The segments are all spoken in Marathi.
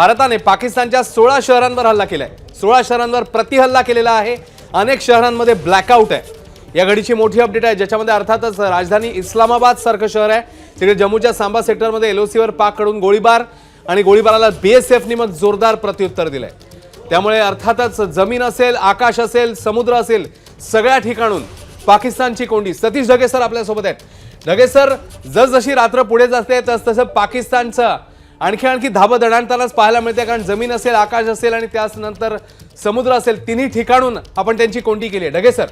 भारताने पाकिस्तानच्या सोळा शहरांवर हल्ला केला आहे सोळा शहरांवर प्रतिहल्ला केलेला आहे. अनेक शहरांमध्ये ब्लॅकआउट आहे. या घडीची मोठी अपडेट आहे. ज्याच्यामध्ये अर्थातच राजधानी इस्लामाबाद सारखं शहर आहे. तिकडे जम्मूच्या सांबा सेक्टरमध्ये एलओसीवर पाककडून गोळीबार आणि गोळीबाराला बीएसएफनी मग जोरदार प्रत्युत्तर दिलंय. त्यामुळे अर्थातच जमीन असेल आकाश असेल समुद्र असेल सगळ्या ठिकाणून पाकिस्तानची कोंडी. सतीश ढगे सर आपल्यासोबत आहेत. ढगे सर जसजशी रात्र पुढे जाते तसतसं पाकिस्तानचं आणखी आणखी धाबं दणाणतानाच पाहायला मिळते कारण जमीन असेल आकाश असेल आणि त्याच नंतर समुद्र असेल तिन्ही ठिकाणून आपण त्यांची कोंडी केली आहे. ढगे सर.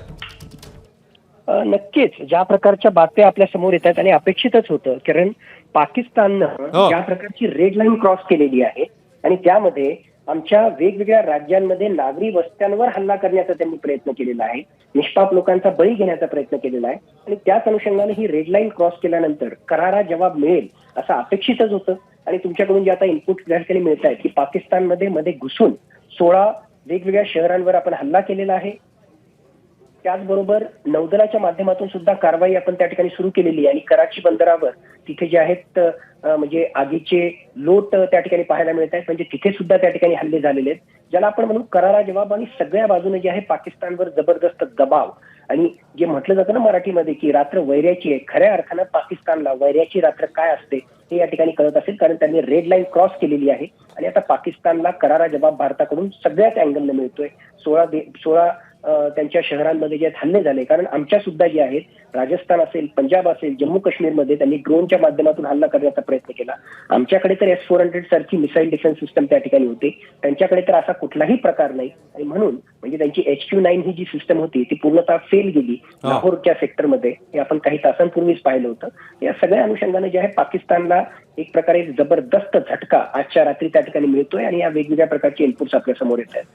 नक्कीच. ज्या प्रकारच्या बातम्या आपल्यासमोर येतात आणि अपेक्षितच होतं कारण पाकिस्ताननं हो. ज्या प्रकारची रेड लाईन क्रॉस केलेली आहे आणि त्यामध्ये आमच्या वेगवेगळ्या राज्यांमध्ये नागरी वस्त्यांवर हल्ला करण्याचा त्यांनी प्रयत्न केलेला आहे निष्पाप लोकांचा बळी घेण्याचा प्रयत्न केलेला आहे आणि त्याच अनुषंगाने ही रेड लाईन क्रॉस केल्यानंतर करारा जबाब मिळेल असं अपेक्षितच होतं. आणि तुमच्याकडून जे आता इनपुट त्या ठिकाणी मिळत आहेत की पाकिस्तानमध्ये मध्ये घुसून सोळा वेगवेगळ्या शहरांवर आपण हल्ला केलेला आहे. त्याचबरोबर नौदलाच्या माध्यमातून सुद्धा कारवाई आपण त्या ठिकाणी सुरू केलेली आहे. आणि कराची बंदरावर तिथे जे आहेत म्हणजे आगीचे लोट त्या ठिकाणी पाहायला मिळत आहेत. म्हणजे तिथे सुद्धा त्या ठिकाणी हल्ले झालेले आहेत. ज्याला आपण म्हणू करारा जबाब आणि सगळ्या बाजूने जे आहे पाकिस्तानवर जबरदस्त दबाव आणि जे म्हटलं जातं ना मराठीमध्ये की रात्र वैर्याची आहे खऱ्या अर्थानं पाकिस्तानला वैऱ्याची रात्र काय असते हे या ठिकाणी कळत असेल कारण त्यांनी रेड लाईन क्रॉस केलेली आहे. आणि आता पाकिस्तानला करारा जबाब भारताकडून सगळ्याच अँगलने मिळतोय. सोळा सोळा त्यांच्या शहरांमध्ये जे हल्ले झाले. कारण आमच्या सुद्धा जे आहेत राजस्थान असेल पंजाब असेल जम्मू काश्मीरमध्ये त्यांनी ड्रोनच्या माध्यमातून हल्ला करण्याचा प्रयत्न केला. आमच्याकडे तर एस फोर हंड्रेड सारखी मिसाईल डिफेन्स सिस्टम त्या ठिकाणी होती. त्यांच्याकडे तर असा कुठलाही प्रकार नाही. आणि म्हणून म्हणजे त्यांची एच क्यू नाईन ही जी सिस्टम होती ती पूर्णतः फेल गेली. लाहोरच्या सेक्टरमध्ये हे आपण काही तासांपूर्वीच पाहिलं होतं. या सगळ्या अनुषंगाने जे आहे पाकिस्तानला एक प्रकारे जबरदस्त झटका आजच्या रात्री त्या ठिकाणी मिळतोय आणि या वेगवेगळ्या प्रकारचे इनपुट्स आपल्यासमोर येत आहेत.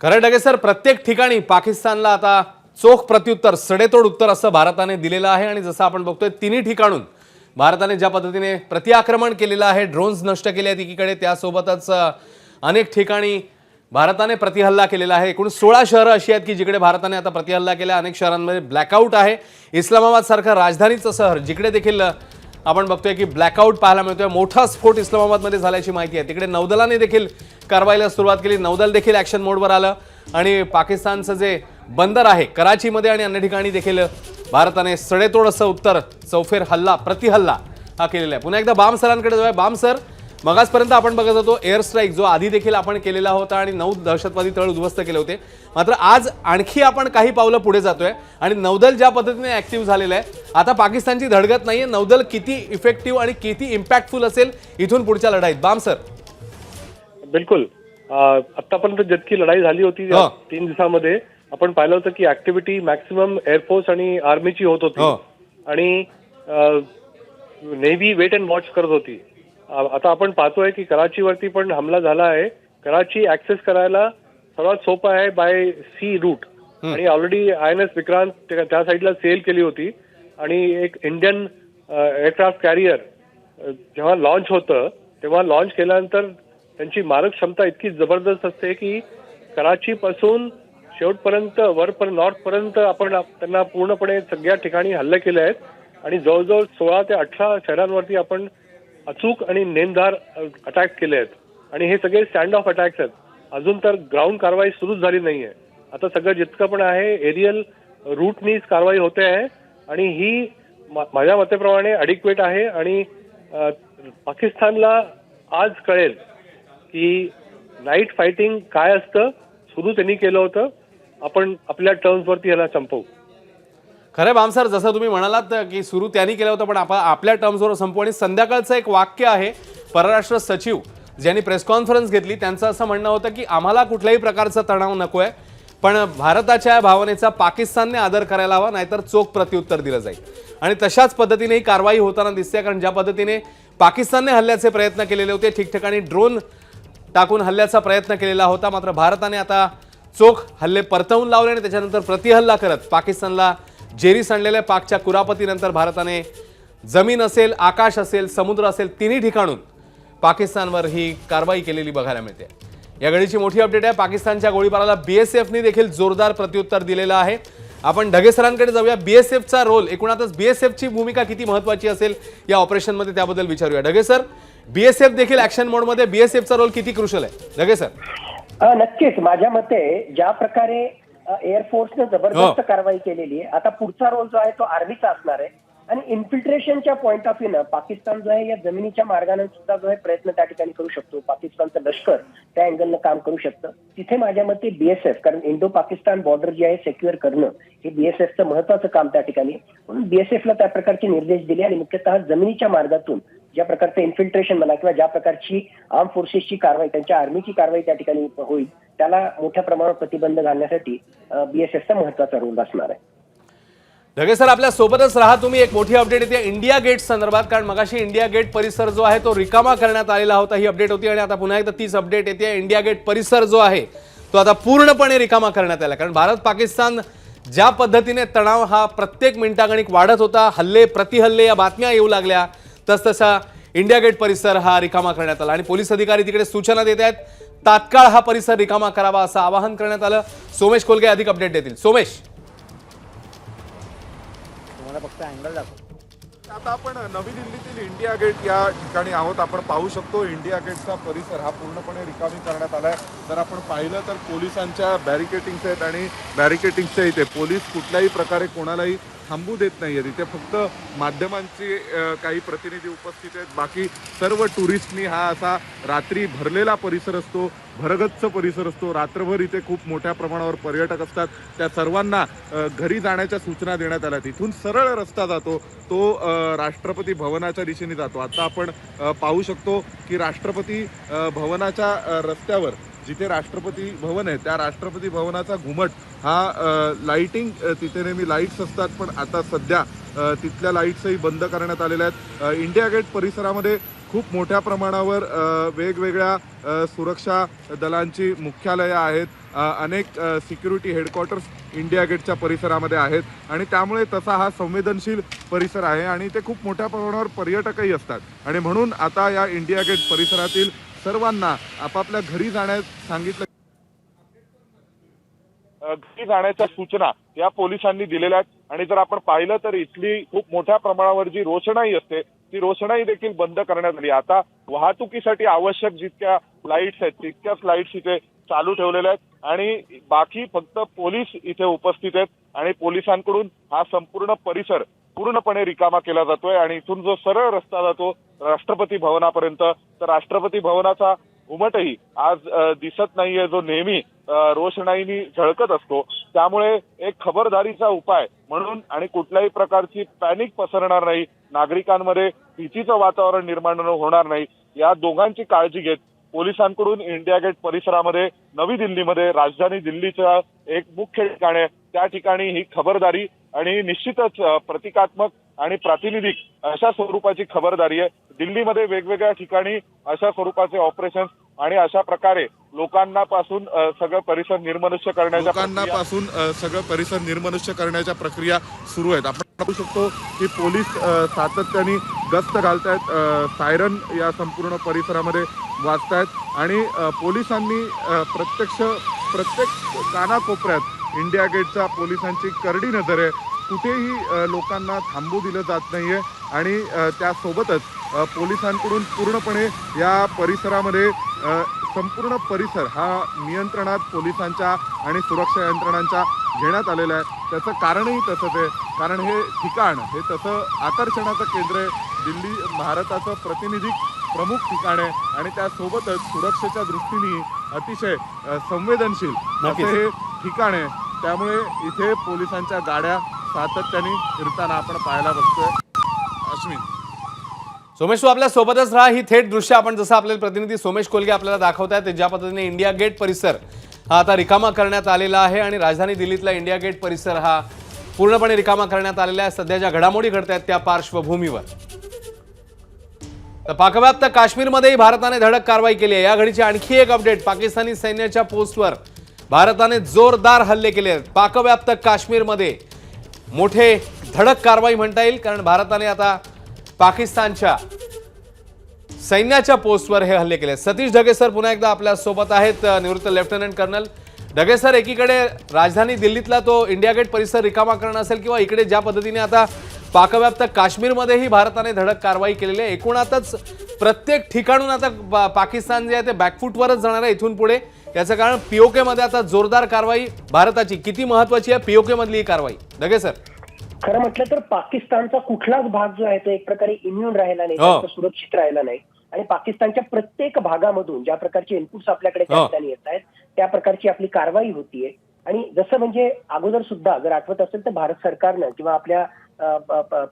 खरं डगे सर प्रत्येक ठिकाणी पाकिस्तानला आता चोख प्रत्युत्तर सडेतोड उत्तर असं भारताने दिलेलं आहे. आणि जसं आपण बघतोय तिन्ही ठिकाणून भारताने ज्या पद्धतीने प्रतिआक्रमण केलेलं आहे ड्रोन्स नष्ट केले आहेत एकीकडे त्यासोबतच अनेक ठिकाणी भारताने प्रतिहल्ला केलेला आहे. एकूण सोळा शहरं अशी आहेत की जिकडे भारताने आता प्रतिहल्ला केला अनेक शहरांमध्ये ब्लॅकआउट आहे. इस्लामाबाद सारखं राजधानीचं शहर जिकडे देखील आपण बघतोय की ब्लॅकआउट पाहायला मिळतोय. मोठा स्फोट इस्लामाबादमध्ये झाल्याची माहिती आहे. तिकडे नौदलाने देखील कारवाईला सुरुवात केली. नौदल देखील ॲक्शन मोडवर आलं. आणि पाकिस्तानचं जे बंदर आहे कराचीमध्ये आणि अन्य ठिकाणी देखील भारताने सडेतोड असं उत्तर चौफेर हल्ला प्रतिहल्ला हा केलेला आहे. पुन्हा एकदा बाम सरांकडे जाऊया. बाम सर मगासपर्यंत आपण बघत होतो एअर स्ट्राईक जो आधी देखील आपण केलेला होता आणि नऊ दहशतवादी तळ उद्ध्वस्त केले होते. मात्र आज आणखी आपण काही पावलं पुढे जातोय. आणि नौदल ज्या पद्धतीने ॲक्टिव्ह झालेलं आहे आता पाकिस्तानची धडगत नाहीये. नौदल किती इफेक्टिव्ह आणि किती इम्पॅक्टफुल असेल इथून पुढच्या लढाईत. बाम सर. बिलकुल. आतापर्यंत जितकी लढाई झाली होती हो. तीन दिवसामध्ये आपण पाहिलं होतं की ऍक्टिव्हिटी मॅक्सिमम एअरफोर्स आणि आर्मीची होत होती. हो. आणि नेव्ही वेट अँड वॉच करत होती. आता आपण पाहतोय की कराचीवरती पण हमला झाला आहे. कराची ऍक्सेस करायला सर्वात सोपं आहे बाय सी रूट आणि already I N S Vikrant त्या साईडला सेल केली होती. आणि एक इंडियन एअरक्राफ्ट कॅरियर जेव्हा लॉन्च होतं तेव्हा लॉन्च केल्यानंतर त्यांची मारक क्षमता इतकी जबरदस्त असते की कराचीपासून शेवटपर्यंत वरपर्यंत नॉर्थपर्यंत आपण त्यांना पूर्णपणे सगळ्या ठिकाणी हल्ले केले आहेत. आणि जवळजवळ सोळा ते अठरा शहरांवरती आपण अचूक आणि नेमदार अटॅक केले आहेत. आणि हे सगळे स्टँड ऑफ अटॅक्स आहेत. अजून तर ग्राउंड कारवाई सुरूच झाली नाहीये. आता सगळं जितकं पण आहे एरियल रूटनीच कारवाई होते आहे. आणि ही माझ्या मतेप्रमाणे अडिक्वेट आहे आणि पाकिस्तानला आज कळेल की नाईट फायटिंग काय असतं सुरू त्यांनी केलं होतं आपण आपल्या टर्म्सवरती याला संपवू. खरं बाम सर जसं तुम्ही म्हणालात की सुरू त्यांनी केलं होतं पण आपण आपल्या टर्म्सवर संपू आणि संध्याकाळचं एक वाक्य आहे परराष्ट्र सचिव ज्यांनी प्रेस कॉन्फरन्स घेतली त्यांचं असं म्हणणं होतं की आम्हाला कुठल्याही प्रकारचा तणाव नको आहे पण भारताच्या या भावनेचा पाकिस्तानने आदर करायला हवा नाहीतर चोख प्रत्युत्तर दिलं जाईल. आणि तशाच पद्धतीने ही कारवाई होताना दिसते कारण ज्या पद्धतीने पाकिस्तानने हल्ल्याचे प्रयत्न केलेले होते ठिकठिकाणी ड्रोन टाकून हल्ल्याचा प्रयत्न केलेला होता मात्र भारताने आता चोख हल्ले परतवून लावले आणि त्याच्यानंतर प्रतिहल्ला करत पाकिस्तानला जेरी सांडलेल्या पाकच्या कुरापतीनंतर भारताने जमीन असेल आकाश असेल समुद्र असेल तिन्ही ठिकाणून पाकिस्तानवर ही कारवाई केलेली बघायला मिळते. या घडीची मोठी अपडेट आहे. पाकिस्तानच्या गोळीबाराला बीएसएफने देखील जोरदार प्रत्युत्तर दिलेलं आहे. आपण ढगे सरांकडे जाऊया. बीएसएफचा रोल एकूणातच बीएसएफची भूमिका किती महत्वाची असेल या ऑपरेशनमध्ये त्याबद्दल विचारूया. ढगे सर बीएसएफ देखील ऍक्शन मोडमध्ये बीएसएफचा रोल किती क्रुशल आहे? लगे सर. नक्कीच. माझ्या मते ज्या प्रकारे एअरफोर्सने जबरदस्त कारवाई केलेली आहे आता पुढचा रोल जो आहे तो आर्मीचा असणार आहे. आणि इन्फिल्ट्रेशनच्या पॉईंट ऑफ व्ह्यूनं पाकिस्तान जो आहे या जमिनीच्या मार्गाने सुद्धा जो आहे प्रयत्न त्या ठिकाणी करू शकतो. पाकिस्तानचं लष्कर त्या अँगलनं काम करू शकतं. तिथे माझ्या मते बीएसएफ कारण इंडो पाकिस्तान बॉर्डर जी आहे सेक्युअर करणं हे बीएसएफचं महत्वाचं काम त्या ठिकाणी. म्हणून बीएसएफला त्या प्रकारचे निर्देश दिले आणि मुख्यतः जमिनीच्या मार्गातून ज्या प्रकारचं इन्फिल्ट्रेशन म्हणा किंवा ज्या प्रकारची आर्म फोर्सेसची कारवाई त्यांच्या आर्मीची कारवाई त्या ठिकाणी होईल त्याला मोठ्या प्रमाणावर प्रतिबंध घालण्यासाठी बीएसएफचा महत्त्वाचा रोल असणार आहे. ढगे सर आपल्या सोबतच राहा. तुम्ही एक मोठी अपडेट येते. इंडिया गेट संदर्भात कारण मगाशी इंडिया गेट परिसर जो आहे तो रिकामा करण्यात आलेला होता. ही अपडेट होती आणि आता पुन्हा एकदा तीच अपडेट येते. इंडिया गेट परिसर जो आहे तो आता पूर्णपणे रिकामा करण्यात आला. कारण भारत पाकिस्तान ज्या पद्धतीने तणाव हा प्रत्येक मिनिटागणिक वाढत होता हल्ले प्रतिहल्ले या बातम्या येऊ लागल्या तसतसा इंडिया गेट परिसर हा रिकामा करण्यात आला. आणि पोलीस अधिकारी तिकडे सूचना देत आहेत तात्काळ हा परिसर रिकामा करावा असं आवाहन करण्यात आलं. सोमेश कोलगे अधिक अपडेट देतील. सोमेश. आता आपण नवी दिल्लीतील इंडिया गेट या ठिकाणी आहोत. आपण पाहू शकतो इंडिया गेटचा परिसर हा पूर्णपणे रिकामी करण्यात आला आहे जर आपण पाहिलं तर पोलिसांच्या बॅरिकेटिंग्स आहेत आणि बॅरिकेटिंग्सच्या इथे. पोलीस कुठल्याही प्रकारे कोणालाही थांबू देत नाही आहे इथे फक्त माध्यमांचे काही प्रतिनिधी उपस्थित आहेत. बाकी सर्व टुरिस्टनी हा असा रात्री भरलेला परिसर असतो भरगच्च परिसर असतो. रात्रभर इथे खूप मोठ्या प्रमाणावर पर्यटक असतात. त्या सर्वांना घरी जाण्याच्या सूचना देण्यात आल्या. तिथून सरळ रस्ता जातो. तो राष्ट्रपती भवनाच्या दिशेने जातो. आता आपण पाहू शकतो की राष्ट्रपती भवनाच्या रस्त्यावर जिथे राष्ट्रपती भवन आहे त्या राष्ट्रपती भवनाचा घुमट हा लाईटिंग लाइटिंग तिथे नेहमी लाईट्स असतात. पण आता सध्या तिथल्या लाईट्सही बंद करण्यात आलेल्या आहेत. इंडिया गेट परिसरामध्ये खूप मोठ्या प्रमाणावर वेगवेगळ्या सुरक्षा दलांची मुख्यालयं आहेत. अनेक सिक्युरिटी हेडक्वार्टर्स इंडिया गेटच्या परिसरामध्ये आहेत. आणि त्यामुळे तसा हा संवेदनशील परिसर आहे आणि ते खूप मोठ्या प्रमाणावर पर्यटकही असतात. आणि म्हणून आता या इंडिया गेट परिसरातील सर्वांना आपापल्या घरी जाण्यास सांगितलं घरी जाण्याच्या सूचना या पोलिसांनी दिलेल्या आहेत. आणि जर आपण पाहिलं तर इथली खूप मोठ्या प्रमाणावर जी रोषणाई असते ती रोषणाई देखील बंद करण्यात आली. आता वाहतुकीसाठी आवश्यक जितक्या लाईट्स आहेत तितक्याच लाईट्स इथे चालू ठेवलेल्या आहेत. आणि बाकी फक्त पोलीस इथे उपस्थित आहेत. आणि पोलिसांकडून हा संपूर्ण परिसर पूर्णपणे रिकामा केला जातोय आणि इथून जो सरळ रस्ता जातो राष्ट्रपती भवनापर्यंत तर राष्ट्रपती भवनाचा घुमटही आज दिसत नाहीये जो नेहमी रोषणाईनी झळकत असतो. त्यामुळे एक खबरदारीचा उपाय म्हणून आणि कुठल्याही प्रकारची पॅनिक पसरणार नाही नागरिकांमध्ये भीतीचं वातावरण निर्माण होणार नाही या दोघांची काळजी घेत पोलिसांकडून इंडिया गेट परिसरामध्ये नवी दिल्लीमध्ये राजधानी दिल्लीच्या एक मुख्य ठिकाण आहे त्या ठिकाणी ही खबरदारी आणि निश्चितच प्रतिकात्मक आणि प्रातिनिधिक अशा स्वरूपाची खबरदारी आहे. दिल्लीमध्ये वेगवेगळ्या ठिकाणी अशा स्वरूपाचे ऑपरेशन आणि अशा प्रकारे लोकांना पासून सगळं परिसर निर्मनुष्य करण्याच्या लोकांना पासून सगळं परिसर निर्मनुष्य करण्याच्या प्रक्रिया सुरू आहेत. आपण पाहू शकतो की पोलीस सातत्याने गस्त घालतायत. आहेत सायरन या संपूर्ण परिसरामध्ये वाजतायत. आणि पोलिसांनी प्रत्यक्ष प्रत्येक कानाकोपऱ्यात इंडिया गेटच्या पोलिसांची करडी नजर आहे. कुठेही लोकांना थांबू दिलं जात नाहीये. आणि अ, त्यासोबतच पोलिसांकडून पूर्णपणे या परिसरामध्ये संपूर्ण परिसर हा नियंत्रणात पोलिसांच्या आणि सुरक्षा यंत्रणांच्या घेण्यात आलेला आहे. त्याचं कारणही तसंच आहे. कारण हे ठिकाण हे तसं आकर्षणाचं केंद्र आहे. दिल्ली भारताचं प्रतिनिधिक प्रमुख ठिकाण आहे. आणि त्यासोबतच सुरक्षेच्या दृष्टीने अतिशय संवेदनशील. असं हे ठिकाण आहे. त्यामुळे इथे पोलिसांच्या गाड्या सातत्याने फिरताना आपण पाहायला बघतोय. अश्विन. सोमेश तू आपल्या सोबतच राहा. ही थेट दृश्य आपण जसं आपले प्रतिनिधी सोमेश कोलगे आपल्याला दाखवत ते ज्या पद्धतीने इंडिया गेट परिसर हा आता रिकामा करण्यात आलेला आहे आणि राजधानी दिल्लीतला इंडिया गेट परिसर हा पूर्णपणे रिकामा करण्यात आलेला आहे. सध्या ज्या घडामोडी घडत आहेत त्या पार्श्वभूमीवर. तर पाकव्याप्त काश्मीरमध्येही भारताने धडक कारवाई केली आहे. या घडीची आणखी एक अपडेट पाकिस्तानी सैन्याच्या पोस्टवर. भारताने जोरदार हल्ले केले आहेत. पाकव्याप्त काश्मीरमध्ये मोठे धडक कारवाई म्हणता येईल कारण भारताने आता पाकिस्तानच्या सैन्याच्या पोस्टवर हे हल्ले केले सतीश ढगे सर पुन्हा एकदा आपल्यासोबत आहेत निवृत्त लेफ्टनंट कर्नल. ढगे सर एकीकडे राजधानी दिल्लीतला तो इंडिया गेट परिसर रिकामा करणं असेल किंवा इकडे ज्या पद्धतीने आता पाकव्याप्त काश्मीरमध्येही भारताने धडक कारवाई केलेली आहे एकूणातच प्रत्येक ठिकाणून आता पाकिस्तान जे आहे ते बॅकफूटवरच जाणार आहे इथून पुढे. याचं कारण पीओके मध्ये आता जोरदार कारवाई भारताची. किती महत्वाची आहे पीओके मधली ही कारवाई? दगे सर. खरं म्हटलं तर पाकिस्तानचा कुठलाच भाग जो आहे तो एक प्रकारे इम्युन राहिला नाही हो. सुरक्षित राहिला नाही. आणि पाकिस्तानच्या प्रत्येक भागामधून ज्या प्रकारचे इनपुट्स आपल्याकडे हो. येत आहेत त्या प्रकारची आपली कारवाई होतीये आणि जसं म्हणजे अगोदर सुद्धा जर आठवत असेल तर भारत सरकारनं किंवा आपल्या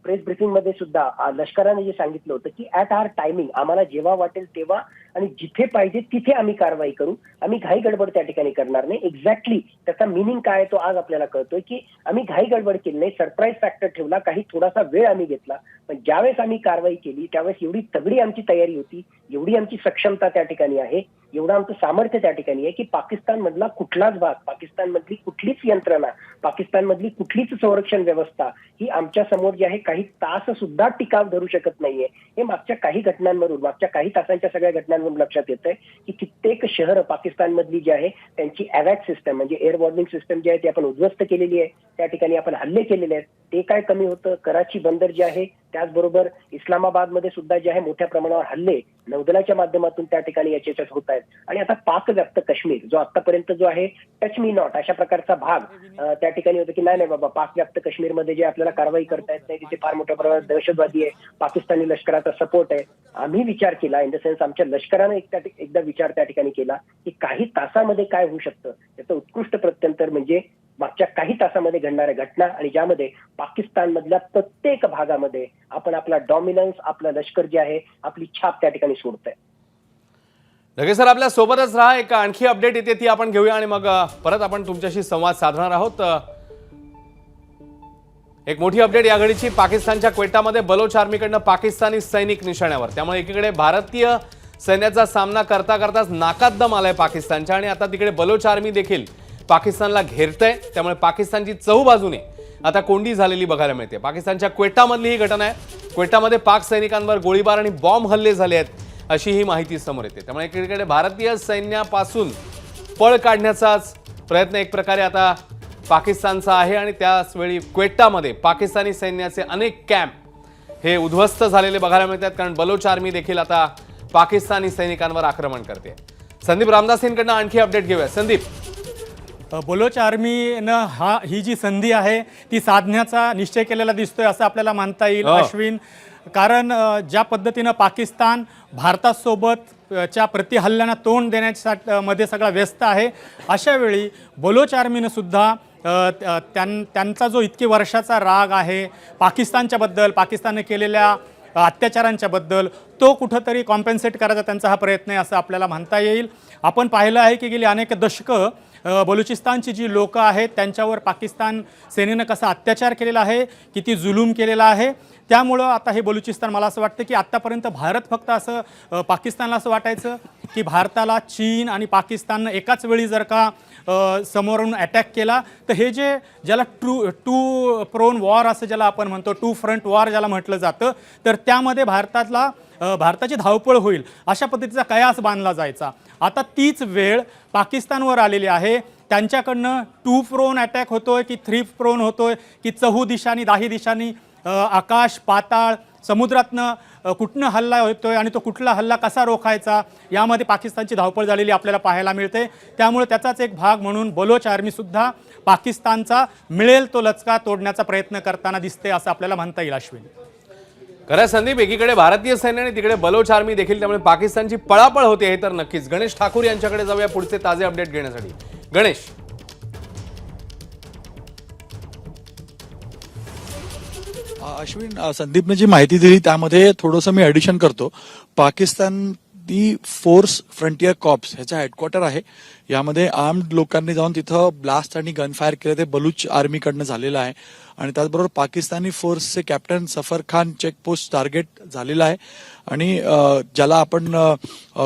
प्रेस ब्रिफिंगमध्ये सुद्धा लष्कराने जे सांगितलं होतं की ऍट आर टायमिंग आम्हाला जेव्हा वाटेल तेव्हा आणि जिथे पाहिजे तिथे आम्ही कारवाई करू. आम्ही घाई गडबड त्या ठिकाणी करणार नाही. एक्झॅक्टली त्याचा मिनिंग काय आहे तो आज आपल्याला कळतोय की आम्ही घाई गडबड केली नाही. सरप्राईज फॅक्टर ठेवला. काही थोडासा वेळ आम्ही घेतला. पण ज्यावेळेस आम्ही कारवाई केली त्यावेळेस एवढी तगडी आमची तयारी होती. एवढी आमची सक्षमता त्या ठिकाणी आहे. एवढं आमचं सामर्थ्य त्या ठिकाणी आहे की पाकिस्तान मधला कुठलाच भाग पाकिस्तान मधली कुठलीच यंत्रणा पाकिस्तान मधली कुठलीच संरक्षण व्यवस्था ही आमच्यासमोर जी आहे काही तास सुद्धा टिकाव धरू शकत नाहीये. हे मागच्या काही घटनांवरून मागच्या काही तासांच्या सगळ्या घटनांवरून लक्षात येत आहे की कित्येक शहरं पाकिस्तान मधली जी आहे त्यांची अवॅट सिस्टम म्हणजे एअर वॉर्निंग सिस्टम जी आहे ती आपण उद्ध्वस्त केलेली आहे. त्या ठिकाणी आपण हल्ले केलेले आहेत. ते काय कमी होतं? कराची बंदर जे आहे त्याचबरोबर इस्लामाबादमध्ये सुद्धा जे आहे मोठ्या प्रमाणावर हल्ले नौदलाच्या माध्यमातून त्या ठिकाणी याच्यात होत आहेत. आणि आता पाक व्याप्त काश्मीर जो आतापर्यंत जो आहे टच मी नॉट अशा प्रकारचा भाग त्या ठिकाणी होतं की नाही नाही बाबा पाकव्याप्त काश्मीरमध्ये जे आपल्याला कारवाई करता येत नाही तिथे फार मोठ्या प्रमाणात दहशतवादी आहे पाकिस्तानी लष्कराचा सपोर्ट आहे. आम्ही विचार केला इन द सेन्स आमच्या लष्करानं एक एकदा विचार त्या ठिकाणी केला की काही तासामध्ये काय होऊ शकतं याचं उत्कृष्ट प्रत्यंतर म्हणजे मागच्या काही तासामध्ये घडणाऱ्या घटना आणि ज्यामध्ये पाकिस्तान मधल्या प्रत्येक भागामध्ये आपण आपला डॉमिनन्स आपलं लष्कर जे आहे आपली छाप त्या ठिकाणी सोडतंय. लगेच सर आपल्या सोबतच राहा. एक आणखी अपडेट येते ती आपण घेऊया आणि मग परत आपण तुमच्याशी संवाद साधणार आहोत. एक मोठी अपडेट या घडीची. पाकिस्तानच्या क्वेटामध्ये बलोच आर्मीकडनं पाकिस्तानी सैनिक निशाण्यावर. त्यामुळे एकीकडे भारतीय सैन्याचा सामना करता करताच नाकात दम आलाय पाकिस्तानच्या आणि आता तिकडे बलोच आर्मी देखील पाकिस्तानला घेरतंय त्यामुळे पाकिस्तानची चहू बाजूने आता कोंडी झालेली बघायला मिळते. पाकिस्तानच्या क्वेटामधली ही घटना आहे. क्वेटामध्ये पाक सैनिकांवर गोळीबार आणि बॉम्ब हल्ले झाले आहेत अशी ही माहिती समोर येते. त्यामुळे एकीकडे भारतीय सैन्यापासून पळ काढण्याचाच प्रयत्न एक प्रकारे आता पाकिस्तानचा आहे आणि त्याचवेळी क्वेटामध्ये पाकिस्तानी सैन्याचे अनेक कॅम्प हे उद्ध्वस्त झालेले बघायला मिळतात कारण बलोच आर्मी देखील आता पाकिस्तानी सैनिकांवर आक्रमण करते. संदीप रामदास यांकडनं आणखी अपडेट घेऊया. संदीप बलोच आर्मीनं हा ही जी संधी आहे ती साधण्याचा निश्चय केलेला दिसतोय असं आपल्याला मानता येईल हो. अश्विन कारण ज्या पद्धतीनं पाकिस्तान भारतासोबत च्या प्रतिहल्ल्यांना तोंड देण्याच्या मध्ये सगळा व्यस्त आहे अशा वेळी बलोच आर्मीनं सुद्धा त्या- त्यां त्यांचा जो इतकी वर्षाचा राग आहे पाकिस्तानच्या बद्दल पाकिस्तानने केलेल्या अत्याचारांच्या बद्दल तो कुठंतरी कॉम्पेन्सेट करायचा त्यांचा हा प्रयत्न आहे असं आपल्याला म्हणता येईल आपण पाहिलं आहे की गेली अनेक दशकं बलुचिस्तानची जी लोकं आहेत त्यांच्यावर पाकिस्तान सेनेनं कसा अत्याचार केलेला आहे किती जुलूम केलेला आहे त्यामुळं आता हे बलुचिस्तान मला असं वाटतं की आत्तापर्यंत भारत फक्त असं पाकिस्तानला असं वाटायचं की भारताला चीन आणि पाकिस्ताननं एकाच वेळी जर का समोरून अटॅक केला तर हे जे ज्याला टू टू प्रोन वॉर असं ज्याला आपण म्हणतो टू फ्रंट वॉर ज्याला म्हटलं जातं तर त्यामध्ये भारतातला भारताची धावपळ होईल अशा पद्धतीचा कयास बांधला जायचा. आता तीच वेळ पाकिस्तानवर आलेली आहे. त्यांच्याकडनं टू प्रोन अटॅक होतोय की थ्री प्रोन होतोय की चहू दिशांनी दाही दिशांनी आकाश पाताळ समुद्रातनं कुठनं हल्ला होतोय आणि तो कुठला हल्ला कसा रोखायचा यामध्ये पाकिस्तानची धावपळ झालेली आपल्याला पाहायला मिळते. त्यामुळे त्याचाच एक भाग म्हणून बलोच आर्मीसुद्धा पाकिस्तानचा मिळेल तो लचका तोडण्याचा प्रयत्न करताना दिसते असं आपल्याला म्हणता येईल अश्विन. खरं संदीप एकीकडे भारतीय सैन्य आणि तिकडे बलोच आर्मी देखील त्यामुळे पाकिस्तानची पळापळ होते हे तर नक्कीच. गणेश ठाकूर यांच्याकडे जाऊया पुढचे ताजे अपडेट घेण्यासाठी. गणेश. अश्विन संदीपने जी माहिती दिली त्यामध्ये थोडंसं मी ॲडिशन करतो. Pakistan the force frontier corps ह्याचा हेडक्वार्टर आहे. यामध्ये आर्म्ड लोकांनी जाऊन तिथं ब्लास्ट आणि गनफायर केलं. ते बलूच आर्मीकडनं झालेलं आहे. आणि त्याचबरोबर पाकिस्तानी फोर्सचे कॅप्टन सफर खान चेकपोस्ट टार्गेट झालेला आहे. आणि ज्याला आपण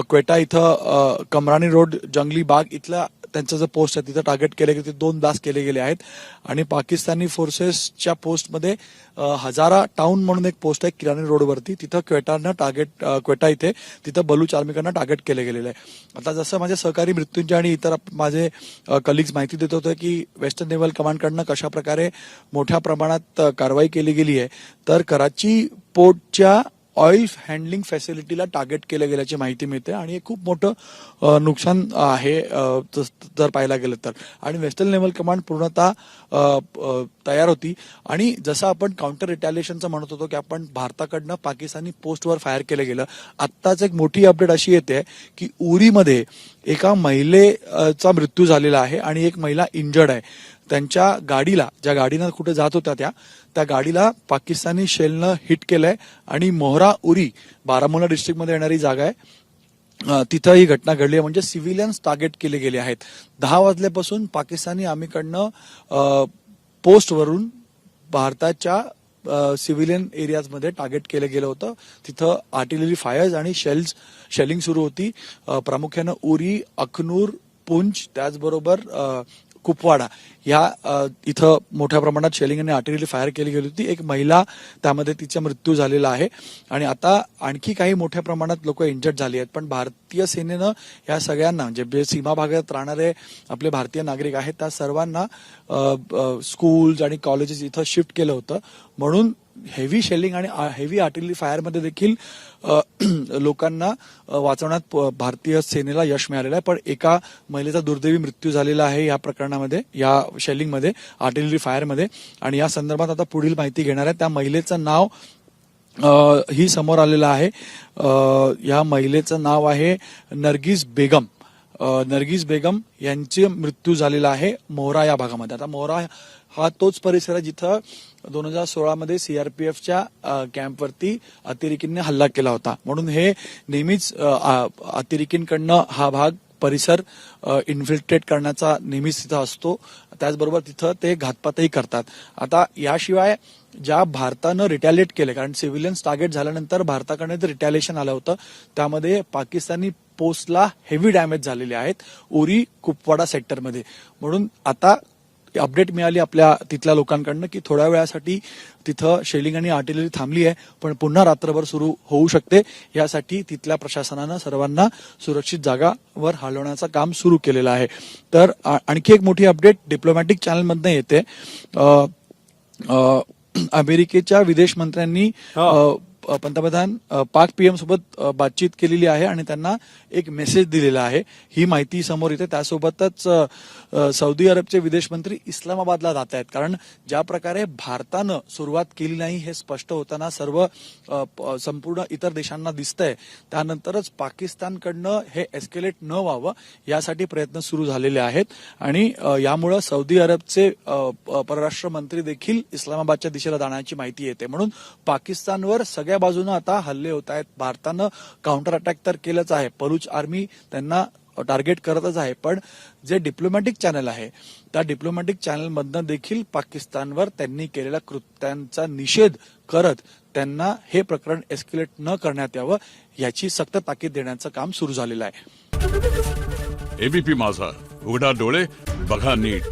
क्वेटा इथं कमराणी कमरानी रोड जंगली बाग इथला त्यांचं जे पोस्ट आहे तिथं टार्गेट केले गेले दोन दास केले गेले आहेत. आणि पाकिस्तानी फोर्सेसच्या पोस्टमध्ये हजारा टाउन म्हणून एक पोस्ट आहे किराणी रोडवरती तिथं क्वेटानं टार्गेट क्वेटा इथे तिथं बलूच आर्मीकडनं टार्गेट केले गेलेलं आहे. आता जसं माझे सहकारी मृत्यूंजय आणि इतर माझे कलिग्स माहिती देत होते की वेस्टर्न नेव्हल कमांडकडनं कशा प्रकारे मोठ्या प्रमाणात कारवाई केली गेली आहे. तर कराची पोर्टच्या ऑइल हँडलिंग फॅसिलिटीला टार्गेट केलं गेल्याची माहिती मिळते आणि हे खूप मोठं नुकसान आहे जस- जर पाहायला गेलं तर. आणि वेस्टर्न नेव्हल कमांड पूर्णतः तयार होती. आणि जसं आपण काउंटर रिटॅलिएशनचं म्हणत होतो की आपण भारताकडनं पाकिस्तानी पोस्टवर फायर केलं गेलं. आत्ताच एक मोठी अपडेट अशी येते की उरीमध्ये एका महिलेचा मृत्यू झालेला आहे आणि एक महिला इंजर्ड आहे. त्यांच्या गाडीला ज्या गाडीनं कुठे जात होत्या त्या त्या गाडीला पाकिस्तानी शेलनं हिट केलंय आणि मोहरा उरी बारामुल्ला डिस्ट्रिक्टमध्ये येणारी जागा आहे. तिथं ही घटना घडली आहे. म्हणजे सिव्हिलियन्स टार्गेट केले गेले आहेत. दहा वाजल्यापासून पाकिस्तानी आम्हीकडनं पोस्टवरून भारताच्या सिव्हिलियन एरियाजमध्ये टार्गेट केलं गेलं होतं. तिथं आर्टिलरी फायर्स आणि शेल्स शेलिंग सुरू होती. प्रामुख्यानं उरी अखनूर पुंछ त्याचबरोबर कुपवाडा. या इथं मोठ्या प्रमाणात शेलिंग आणि आर्टिलरी फायर केली गेली होती. एक महिला त्यामध्ये तिचा मृत्यू झालेला आहे. आणि आता आणखी काही मोठ्या प्रमाणात लोक इंजर्ड झाली आहेत. पण भारतीय सेनेनं या सगळ्यांना म्हणजे जे सीमा भागात राहणारे आपले भारतीय नागरिक आहेत त्या सर्वांना स्कूल्स आणि कॉलेजेस इथं शिफ्ट केलं होतं. म्हणून हेवी शेलिंग आणि हेवी आर्टिलरी फायरमध्ये देखील लोकांना वाचवण्यात प- भारतीय सेनेला यश मिळालेलं आहे. पण एका महिलेचा दुर्दैवी मृत्यू झालेला आहे या प्रकरणामध्ये या शेलिंगमध्ये आर्टिलरी फायरमध्ये आणि या संदर्भात आता पुढील माहिती घेणार आहे. त्या महिलेचं नाव ही समोर आलेलं आहे. या महिलेचं नाव आहे नरगिस बेगम. अ, नर्गिस बेगम यांचे मृत्यू झालेला आहे मोहरा या भागामध्ये. आता मोहरा हा तोच परिसर आहे जिथं दोन हजार सोळामध्ये सीआरपीएफच्या कॅम्पवरती अतिरेकींनी हल्ला केला होता. म्हणून हे नेहमीच अतिरेकींकडनं हा भाग परिसर इन्फिल्ट्रेट करण्याचा नेहमीच तिथं असतो. त्याचबरोबर तिथं ते घातपातही करतात. आता याशिवाय ज्या भारतानं रिटॅलिएट केले कारण सिव्हिलियन्स टार्गेट झाल्यानंतर भारताकडे जे रिटॅलिएशन आलं होतं. त्यामध्ये पाकिस्तानी पोस्टला हेवी डॅमेज झालेले आहेत. उरी कुपवाडा सेक्टरमध्ये म्हणून आता अपडेट मिळाली आपल्या तिथल्या लोकांकडनं की थोड्या वेळासाठी तिथं शेलिंग आणि आर्टिलरी थांबली आहे पण पुन्हा रात्रभर सुरू होऊ शकते. यासाठी तिथल्या प्रशासनानं सर्वांना सुरक्षित जागावर हलवण्याचं काम सुरू केलेलं आहे. तर आणखी एक मोठी अपडेट डिप्लोमॅटिक चॅनलमधनं येते. अमेरिकेच्या विदेश मंत्र्यांनी पंतप्रधान पाक पीएम सोबत बातचीत केलेली आहे आणि त्यांना एक मेसेज दिलेला आहे. ही माहिती समोर येते. त्यासोबतच सौदी अरबचे विदेश मंत्री इस्लामाबादला जात आहेत. कारण ज्या प्रकारे भारतानं सुरुवात केली नाही हे स्पष्ट होताना सर्व प- संपूर्ण इतर देशांना दिसतंय. त्यानंतरच पाकिस्तानकडनं हे एस्केलेट न व्हावं यासाठी प्रयत्न सुरू झालेले आहेत. आणि यामुळं सौदी अरबचे परराष्ट्र मंत्री देखील इस्लामाबादच्या दिशेला जाण्याची माहिती येते. म्हणून पाकिस्तानवर सगळ्या बाजूनं आता हल्ले होत आहेत. भारतानं काउंटर अटॅक तर केलंच आहे. परुच आर्मी त्यांना टार्गेट करतच आहे. पण जे डिप्लोमॅटिक चॅनल आहे त्या डिप्लोमॅटिक चॅनलमधनं देखील पाकिस्तानवर त्यांनी केलेल्या कृत्यांचा निषेध करत त्यांना हे प्रकरण एस्क्युलेट न करण्यात यावं याची सक्त ताकीद देण्याचं काम सुरू झालेलं आहे. एबीपी माझा. उघडा डोळे बघा नीट.